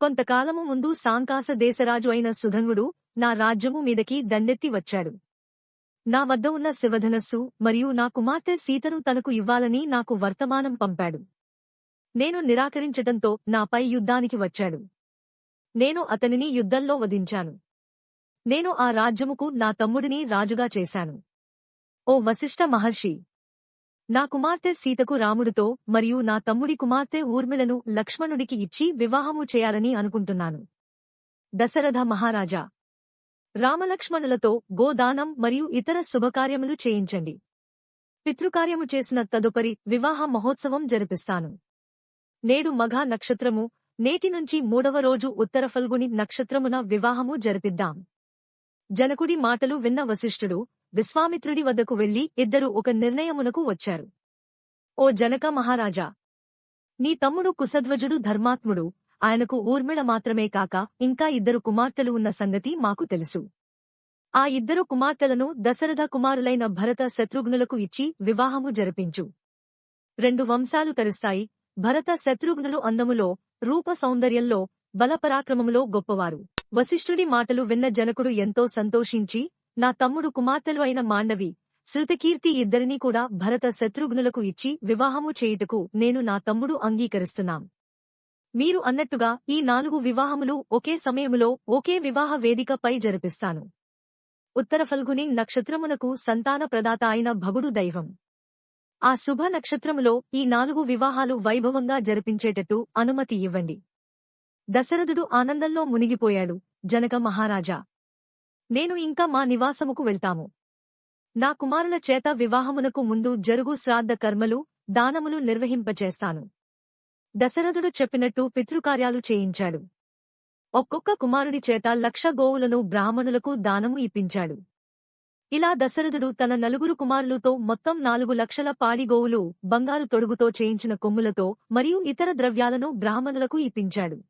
కొంతకాలము ముందు సాంకాస దేశరాజు అయిన సుధన్వుడు నా రాజ్యము మీదకి దండెత్తి వచ్చాడు. నా వద్ద ఉన్న శివధనస్సు మరియు నా కుమార్తె సీతను తనకు ఇవ్వాలని నాకు వర్తమానం పంపాడు. నేను నిరాకరించటంతో నాపై యుద్ధానికి వచ్చాడు. నేను అతనిని యుద్ధంలో వధించాను. నేను ఆ రాజ్యముకు నా తమ్ముడిని రాజుగా చేశాను. ఓ వశిష్ఠ మహర్షి నా కుమార్తె సీతకు రాముడితో మరియు నా తమ్ముడి కుమార్తె ఊర్మిళను లక్ష్మణుడికి ఇచ్చి వివాహము చేయాలని అనుకుంటున్నాను. దశరథ మహారాజా రామలక్ష్మణులతో గోదానం మరియు ఇతర శుభకార్యములు చేయించండి. పితృకార్యము చేసిన తదుపరి వివాహ మహోత్సవం జరిపిస్తాను. నేడు మఘా నక్షత్రము నేటి నుంచి మూడవ రోజు ఉత్తర ఫల్గుని నక్షత్రమున వివాహము జరిపిద్దాం. జనకుడి మాటలు విన్న వశిష్ఠుడు విశ్వామిత్రుడి వద్దకు వెళ్ళి ఇద్దరు ఒక నిర్ణయమునకు వచ్చారు. ఓ జనక మహారాజా! నీ తమ్ముడు కుసధ్వజుడు ధర్మాత్ముడు. ఆయనకు ఊర్మిళ మాత్రమే కాక ఇంకా ఇద్దరు కుమార్తెలు ఉన్న సంగతి మాకు తెలుసు. ఆ ఇద్దరు కుమార్తెలను దశరథ కుమారులైన భరత శత్రుఘ్నులకు ఇచ్చి వివాహము జరిపించు. రెండు వంశాలు తెరుస్తాయి. భరత శత్రుఘ్నులు అందములో రూప సౌందర్యంలో బలపరాక్రమములో గొప్పవారు. వశిష్ఠుడి మాటలు విన్న జనకుడు ఎంతో సంతోషించి నా తమ్ముడు కుమార్తెలు అయిన మాండవి శృతకీర్తి ఇద్దరినీ కూడా భరత శత్రుఘ్నులకు ఇచ్చి వివాహము చేయుటకు నేను నా తమ్ముడు అంగీకరిస్తున్నాం. మీరు అన్నట్టుగా ఈ నాలుగు వివాహములు ఒకే సమయములో ఒకే వివాహ వేదికపై జరిపిస్తాను. ఉత్తర ఫల్గుని నక్షత్రమునకు సంతాన ప్రదాత అయిన భగుడు దైవం. ఆ శుభ నక్షత్రములో ఈ నాలుగు వివాహాలు వైభవంగా జరిపించేటట్టు అనుమతి ఇవ్వండి. దశరథుడు ఆనందంలో మునిగిపోయాడు జనక మహారాజా. నేను ఇంకా మా నివాసముకు వెళ్తాము. నా కుమారుల చేత వివాహమునకు ముందు జరుగు శ్రాద్ధ కర్మలు దానములు నిర్వహింపచేస్తాను. దశరథుడు చెప్పినట్టు పితృకార్యాలు చేయించాడు. ఒక్కొక్క కుమారుడి చేత లక్ష గోవులను బ్రాహ్మణులకు దానము ఇప్పించాడు. ఇలా దశరథుడు తన నలుగురు కుమారులతో మొత్తం నాలుగు లక్షల పాడిగోవులు బంగారు తొడుగుతో చేయించిన కొమ్ములతో మరియు ఇతర ద్రవ్యాలను బ్రాహ్మణులకు ఇప్పించాడు.